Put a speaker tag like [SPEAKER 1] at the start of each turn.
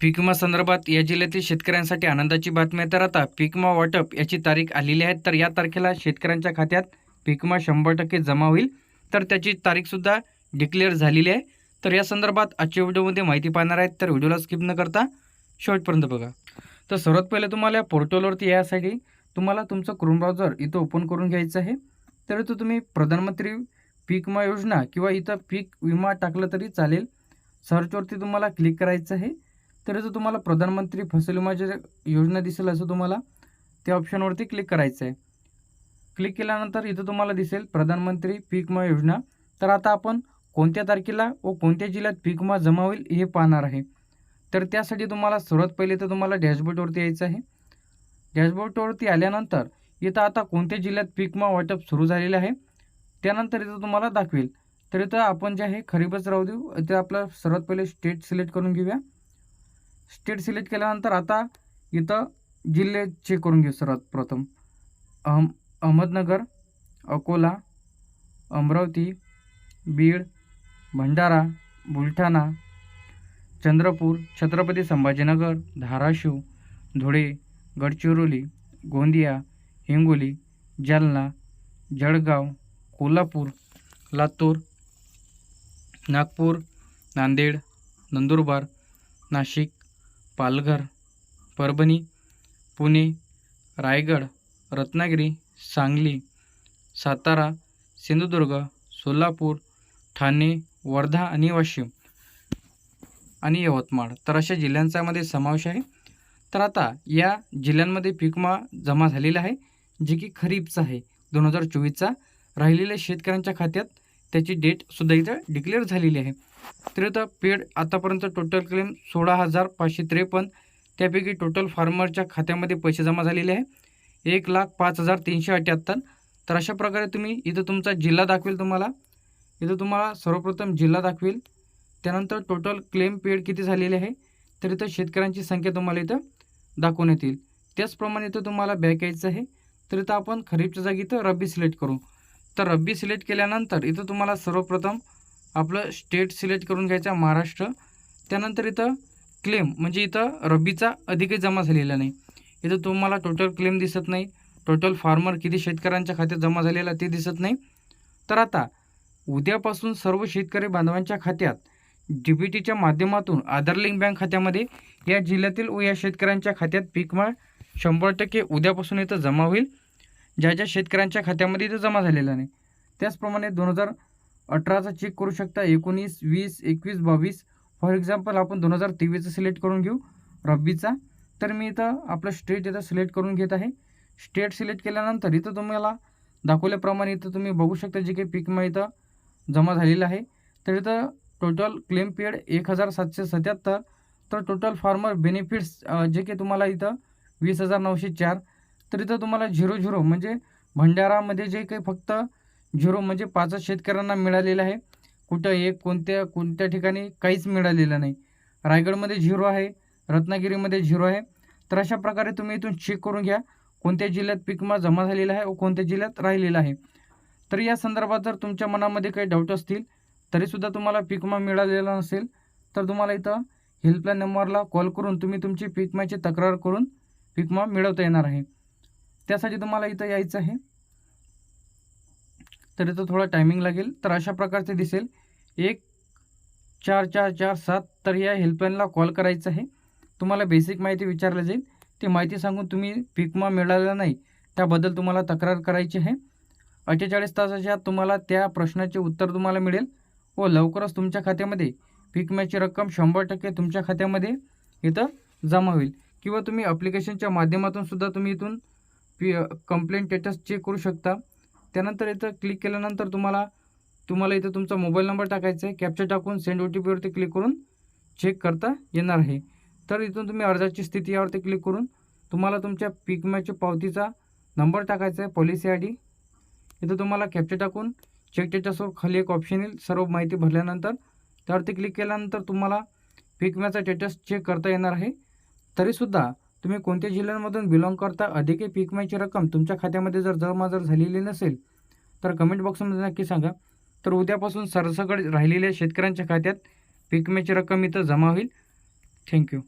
[SPEAKER 1] पीक विमा संदर्भात या जिल्ह्यातील शेतकऱ्यांसाठी आनंदाची बातमी आहे. तर आता पीक विमा वाटप याची तारीख आलेली आहे. तर या तारखेला शेतकऱ्यांच्या खात्यात पीक विमा शंभर टक्के जमा होईल. तर त्याची तारीखसुद्धा डिक्लेअर झालेली आहे. तर या संदर्भात आजच्या व्हिडिओमध्ये माहिती पाहणार आहेत. तर व्हिडिओला स्किप न करता शेवटपर्यंत बघा. तर सर्वात पहिले तुम्हाला या पोर्टलवरती यासाठी तुम्हाला तुमचं क्रोम ब्राउझर इथं ओपन करून घ्यायचं आहे. तर इथं तुम्ही प्रधानमंत्री पीक विमा योजना किंवा इथं पीक विमा टाकलं तरी चालेल. सर्चवरती तुम्हाला क्लिक करायचं आहे. तर इथं तुम्हाला प्रधानमंत्री फसल विमाची योजना दिसेल असं तुम्हाला त्या ऑप्शनवरती क्लिक करायचं आहे क्लिक केल्यानंतर इथं तुम्हाला दिसेल प्रधानमंत्री पीक विमा योजना. तर आता आपण कोणत्या तारखेला व कोणत्या जिल्ह्यात पीक विमा जमा होईल हे पाहणार आहे. तर त्यासाठी तुम्हाला सर्वात पहिले तर तुम्हाला डॅशबोर्डवरती यायचं आहे. डॅशबोर्डवरती आल्यानंतर इथं आता कोणत्या जिल्ह्यात पीक विमा वाटप सुरू झालेलं आहे त्यानंतर इथं तुम्हाला दाखवेल. तर इथं आपण जे आहे खरीपच राहू देऊ. इथं आपलं सर्वात पहिले स्टेट सिलेक्ट करून घेऊया. स्टेट सिलेक्ट केल्यानंतर आता इथं जिल्हे चेक करून घेऊ सर्वात प्रथम. अहम अहमदनगर अकोला अमरावती बीड भंडारा बुलढाणा चंद्रपूर छत्रपती संभाजीनगर धाराशिव धुळे गडचिरोली गोंदिया हिंगोली जालना जळगाव कोल्हापूर लातूर नागपूर नांदेड नंदुरबार नाशिक पालघर परभणी पुणे रायगड रत्नागिरी सांगली सातारा सिंधुदुर्ग सोलापूर ठाणे वर्धा आणि वाशिम आणि यवतमाळ. तर अशा जिल्ह्यांच्यामध्ये समावेश आहे. तर आता या जिल्ह्यांमध्ये पीक विमा जमा झालेला आहे जे की खरीपचा आहे. दोन हजार चोवीसचा राहिलेल्या शेतकऱ्यांच्या खात्यात त्याची डेटसुद्धा इथं डिक्लेअर झालेली आहे. तर इथं पेड आतापर्यंत टोटल क्लेम सोळा हजार पाचशे त्रेपन्न. त्यापैकी टोटल फार्मरच्या खात्यामध्ये पैसे जमा झालेले आहे. एक लाख पाच हजार तीनशे अठ्ठ्याहत्तर तर अशा प्रकारे तुम्ही इथं तुमचा जिल्हा दाखवेल तुम्हाला. इथं तुम्हाला सर्वप्रथम जिल्हा दाखवेल. त्यानंतर टोटल क्लेम पेड किती झालेले आहे. तर इथं शेतकऱ्यांची संख्या तुम्हाला इथं दाखवण्यात येईल त्याचप्रमाणे इथं तुम्हाला बॅक यायचं आहे. तर इथं आपण खरीपच्या जागी इथं रब्बी सिलेक्ट करू. तर रब्बी सिलेक्ट केल्यानंतर इथं तुम्हाला सर्वप्रथम आपलं स्टेट सिलेक्ट करून घ्यायचं महाराष्ट्र. त्यानंतर इथं क्लेम म्हणजे इथं रब्बीचा अधिकही जमा झालेला नाही. इथं तुम्हाला टोटल क्लेम दिसत नाही. टोटल फार्मर किती शेतकऱ्यांच्या खात्यात जमा झालेला ते दिसत नाही. तर आता उद्यापासून सर्व शेतकरी बांधवांच्या खात्यात डी बी टीच्या माध्यमातून आधार लिंक बँक खात्यामध्ये या जिल्ह्यातील व या शेतकऱ्यांच्या खात्यात पीक शंभर टक्के उद्यापासून इथं जमा होईल. ज्या ज्या शेतकऱ्यांच्या खात्यामध्ये इथं जमा झालेला नाही. त्याचप्रमाणे दोन हजार अठराचा चेक करू शकता. एकोणीस वीस एकवीस बावीस. फॉर एक्झाम्पल आपण दोन हजार तेवीसचा सिलेक्ट करून घेऊ रब्बीचा. तर मी इथं आपलं स्टेट इथं सिलेक्ट करून घेत आहे. स्टेट सिलेक्ट केल्यानंतर इथं तुम्हाला दाखवल्याप्रमाणे इथं तुम्ही बघू शकता जे काही पीक मग इथं जमा झालेलं आहे. तर इथं टोटल क्लेम पेड एक हजार सातशे सत्याहत्तर. तर टोटल फार्मर बेनिफिट्स जे काही तुम्हाला इथं वीस हजार नऊशे चार. तर इथं तुम्हाला झिरो झिरो म्हणजे भंडारामध्ये जे काही फक्त झिरो म्हणजे पाचच शेतकऱ्यांना मिळालेलं आहे. कुठं एक कोणत्या कोणत्या ठिकाणी काहीच मिळालेलं नाही. रायगडमध्ये झिरो आहे रत्नागिरीमध्ये झिरो आहे. तर अशा प्रकारे तुम्ही इथून चेक करून घ्या कोणत्या जिल्ह्यात पिकमा विमा जमा झालेला आहे व कोणत्या जिल्ह्यात राहिलेला आहे. तर या संदर्भात जर तुमच्या मनामध्ये काही डाऊट असतील तरीसुद्धा तुम्हाला पिकमा विमा मिळालेला नसेल तर तुम्हाला इथं हेल्पलाईन नंबरला कॉल करून तुम्ही तुमची पिकमाची तक्रार करून पिकमा विमा मिळवता येणार आहे. त्यासाठी तुम्हाला इथं यायचं आहे. तर इथं थोडा टायमिंग लागेल. तर अशा प्रकारचे दिसेल. एक चार चार चार सात तर या हेल्पलाईनला कॉल करायचं आहे. तुम्हाला बेसिक माहिती विचारली जाईल. ती माहिती सांगून तुम्ही पीक मिळाला नाही त्याबद्दल तुम्हाला तक्रार करायची आहे. अठ्ठेचाळीस तासाच्या आत तुम्हाला त्या प्रश्नाचे उत्तर तुम्हाला मिळेल. व लवकरच तुमच्या खात्यामध्ये पीक रक्कम शंभर टक्के तुमच्या खात्यामध्ये इथं जमा होईल. किंवा तुम्ही ॲप्लिकेशनच्या माध्यमातून सुद्धा तुम्ही इथून पी कंप्लेंट स्टेटस चेक करू शकता. त्यानंतर इथं क्लिक केल्यानंतर तुम्हाला तुम्हाला इथं तुमचा मोबाईल नंबर टाकायचा आहे. कॅप्चर टाकून सेंड ओ टी पीवरती क्लिक करून चेक करता येणार आहे. तर इथून तुम्ही अर्जाची स्थिती यावरती क्लिक करून तुम्हाला तुमच्या पीक विम्याच्या पावतीचा नंबर टाकायचा आहे पॉलिसी आय डी इथं तुम्हाला कॅप्चर टाकून चेक स्टेटसवर खाली एक ऑप्शन येईल. सर्व माहिती भरल्यानंतर त्यावरती क्लिक केल्यानंतर तुम्हाला पीक विम्याचा स्टेटस चेक करता येणार आहे. तरीसुद्धा तुम्ही कोणत्या जिल्ह्यांमधून बिलॉंग करता अधिकही पीक विम्याची रक्कम तुमच्या खात्यामध्ये जर जमा जर झालेली नसेल तर कमेंट बॉक्समध्ये नक्की सांगा. तर उद्यापासून सरसकट राहिलेल्या शेतकऱ्यांच्या खात्यात पीक विम्याची रक्कम इथं जमा होईल. थँक्यू